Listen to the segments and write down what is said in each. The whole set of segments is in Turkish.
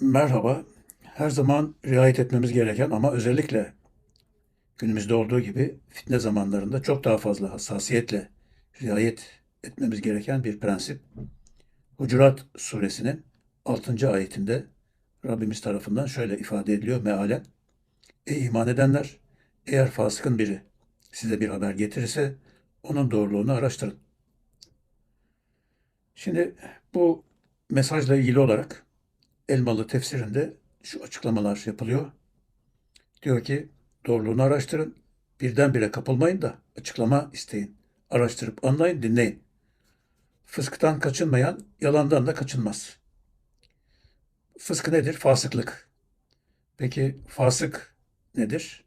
Merhaba. Her zaman riayet etmemiz gereken ama özellikle günümüzde olduğu gibi fitne zamanlarında çok daha fazla hassasiyetle riayet etmemiz gereken bir prensip. Hucurat suresinin 6. ayetinde Rabbimiz tarafından şöyle ifade ediliyor mealen. Ey iman edenler! Eğer fasıkın biri size bir haber getirirse onun doğruluğunu araştırın. Şimdi bu mesajla ilgili olarak Elmalı tefsirinde şu açıklamalar yapılıyor. Diyor ki doğruluğunu araştırın, birdenbire kapılmayın da açıklama isteyin. Araştırıp anlayın, dinleyin. Fısktan kaçınmayan yalandan da kaçınmaz. Fıskı nedir? Fasıklık. Peki fasık nedir?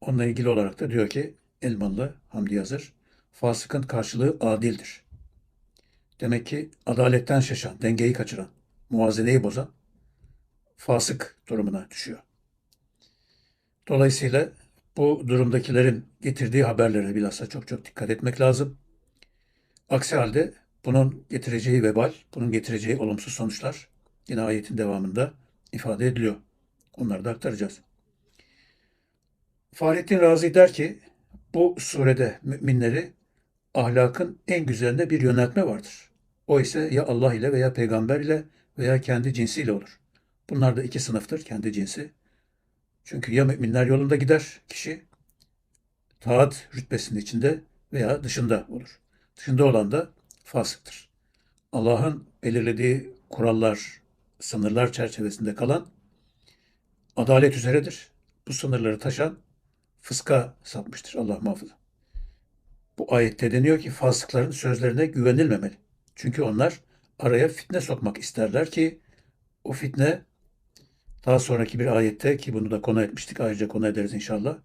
Onunla ilgili olarak da diyor ki Elmalı Hamdi Yazır, fasıkın karşılığı adildir. Demek ki adaletten şaşan, dengeyi kaçıran, muvazeneyi bozan fasık durumuna düşüyor. Dolayısıyla bu durumdakilerin getirdiği haberlere bilhassa çok çok dikkat etmek lazım. Aksi halde bunun getireceği vebal, bunun getireceği olumsuz sonuçlar yine ayetin devamında ifade ediliyor. Onları da aktaracağız. Fahrettin Razi der ki bu surede müminleri ahlakın en güzelinde bir yöneltme vardır. O ise ya Allah ile veya peygamber ile veya kendi cinsiyle olur. Bunlar da iki sınıftır kendi cinsi. Çünkü ya müminler yolunda gider kişi taat rütbesinin içinde veya dışında olur. Dışında olan da fasıktır. Allah'ın belirlediği kurallar, sınırlar çerçevesinde kalan adalet üzeredir. Bu sınırları taşan fıska sapmıştır Allah muhafaza. Bu ayette deniyor ki fasıkların sözlerine güvenilmemeli. Çünkü onlar araya fitne sokmak isterler ki o fitne daha sonraki bir ayette ki bunu da konu etmiştik ayrıca konu ederiz inşallah.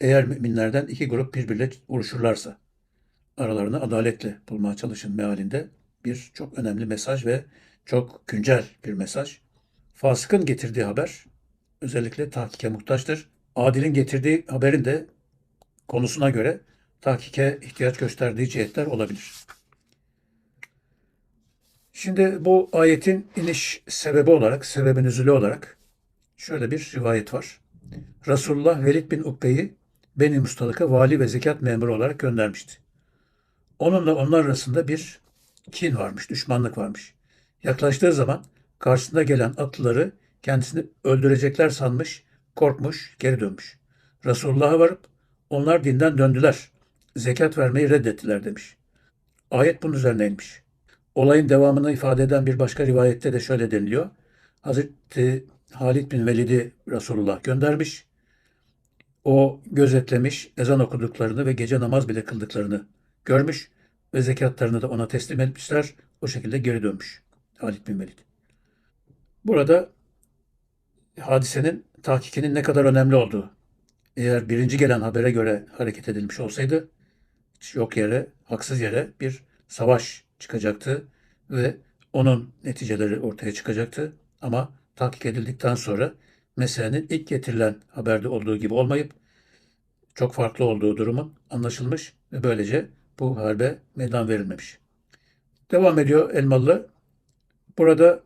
Eğer müminlerden iki grup birbiriyle uğraşırlarsa aralarını adaletle bulmaya çalışın mealinde bir çok önemli mesaj ve çok güncel bir mesaj. Fasıkın getirdiği haber özellikle tahkike muhtaçtır. Adil'in getirdiği haberin de konusuna göre tahkike ihtiyaç gösterdiği cihetler olabilir. Şimdi bu ayetin iniş sebebi olarak, sebebin üzülü olarak şöyle bir rivayet var. Resulullah Velid bin Ukbe'yi Beni Mustalık'a vali ve zekat memuru olarak göndermişti. Onunla onlar arasında bir kin varmış, düşmanlık varmış. Yaklaştığı zaman karşısında gelen atlıları kendisini öldürecekler sanmış, korkmuş, geri dönmüş. Resulullah'a varıp onlar dinden döndüler. Zekat vermeyi reddettiler demiş. Ayet bunun üzerine inmiş. Olayın devamını ifade eden bir başka rivayette de şöyle deniliyor. Hazreti Halid bin Velid'i Resulullah göndermiş. O gözetlemiş, ezan okuduklarını ve gece namaz bile kıldıklarını görmüş ve zekatlarını da ona teslim etmişler. O şekilde geri dönmüş Halid bin Velid. Burada hadisenin tahkikinin ne kadar önemli olduğu. Eğer birinci gelen habere göre hareket edilmiş olsaydı yok yere, haksız yere bir savaş çıkacaktı ve onun neticeleri ortaya çıkacaktı. Ama tahkik edildikten sonra meselenin ilk getirilen haberde olduğu gibi olmayıp çok farklı olduğu durumun anlaşılmış ve böylece bu harbe meydan verilmemiş. Devam ediyor Elmalı. Burada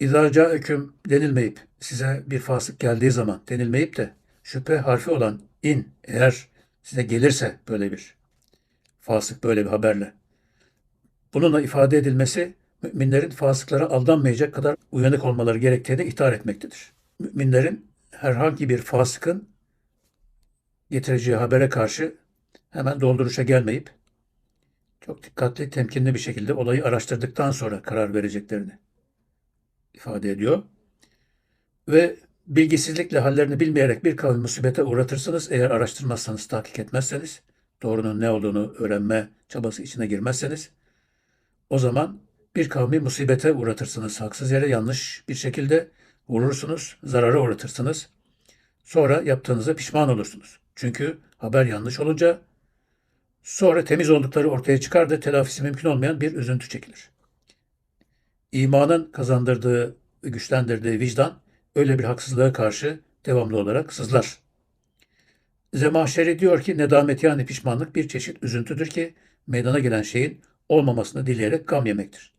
İzaca hüküm denilmeyip size bir fasık geldiği zaman denilmeyip de şüphe harfi olan in eğer size gelirse böyle bir fasık böyle bir haberle bununla ifade edilmesi müminlerin fasıklara aldanmayacak kadar uyanık olmaları gerektiğini ihtar etmektedir. Müminlerin herhangi bir fasıkın getireceği habere karşı hemen dolduruşa gelmeyip çok dikkatli, temkinli bir şekilde olayı araştırdıktan sonra karar vereceklerini ifade ediyor. Ve bilgisizlikle hallerini bilmeyerek bir kavmi musibete uğratırsınız eğer araştırmazsanız, tahkik etmezseniz, doğrunun ne olduğunu öğrenme çabası içine girmezseniz, o zaman bir kavmi musibete uğratırsınız. Haksız yere yanlış bir şekilde vurursunuz, zarara uğratırsınız. Sonra yaptığınıza pişman olursunuz. Çünkü haber yanlış olunca sonra temiz oldukları ortaya çıkar da telafisi mümkün olmayan bir üzüntü çekilir. İmanın kazandırdığı güçlendirdiği vicdan öyle bir haksızlığa karşı devamlı olarak sızlar. Zemahşeri diyor ki nedamet yani pişmanlık bir çeşit üzüntüdür ki meydana gelen şeyin olmamasını dileyerek gam yemektir.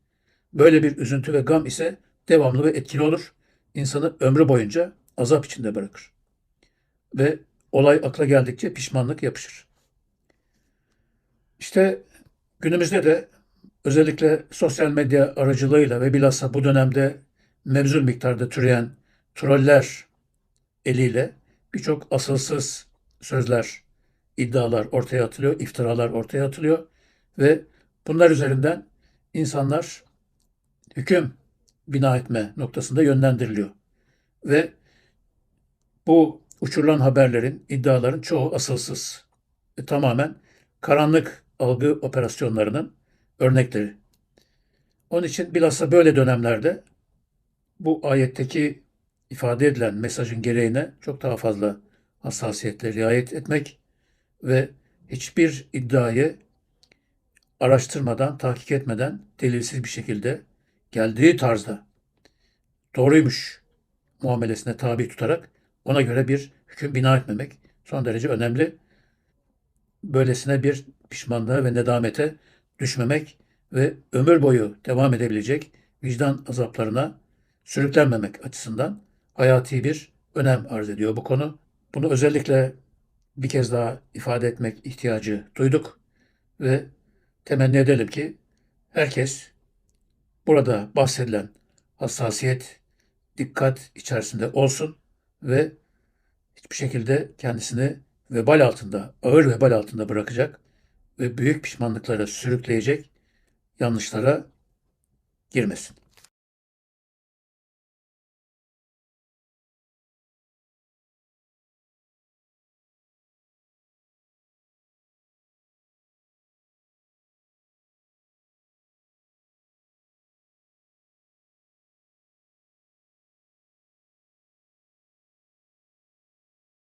Böyle bir üzüntü ve gam ise devamlı ve etkili olur. insanı ömrü boyunca azap içinde bırakır. Ve olay akla geldikçe pişmanlık yapışır. İşte günümüzde de özellikle sosyal medya aracılığıyla ve bilhassa bu dönemde mevzul miktarda türeyen troller eliyle birçok asılsız sözler, iddialar ortaya atılıyor, iftiralar ortaya atılıyor ve bunlar üzerinden insanlar hüküm bina etme noktasında yönlendiriliyor. Ve bu uçurulan haberlerin, iddiaların çoğu asılsız. ve tamamen karanlık algı operasyonlarının örnekleri. Onun için bilhassa böyle dönemlerde bu ayetteki ifade edilen mesajın gereğine çok daha fazla hassasiyetle riayet etmek ve hiçbir iddiayı araştırmadan, tahkik etmeden delilsiz bir şekilde geldiği tarzda doğruymuş muamelesine tabi tutarak ona göre bir hüküm bina etmemek son derece önemli. Böylesine bir pişmanlığa ve nedamete düşmemek ve ömür boyu devam edebilecek vicdan azaplarına sürüklenmemek açısından hayati bir önem arz ediyor bu konu. Bunu özellikle bir kez daha ifade etmek ihtiyacı duyduk ve temenni edelim ki herkes burada bahsedilen hassasiyet, dikkat içerisinde olsun ve hiçbir şekilde kendisini vebal altında, ağır vebal altında bırakacak ve büyük pişmanlıklara sürükleyecek yanlışlara girmesin.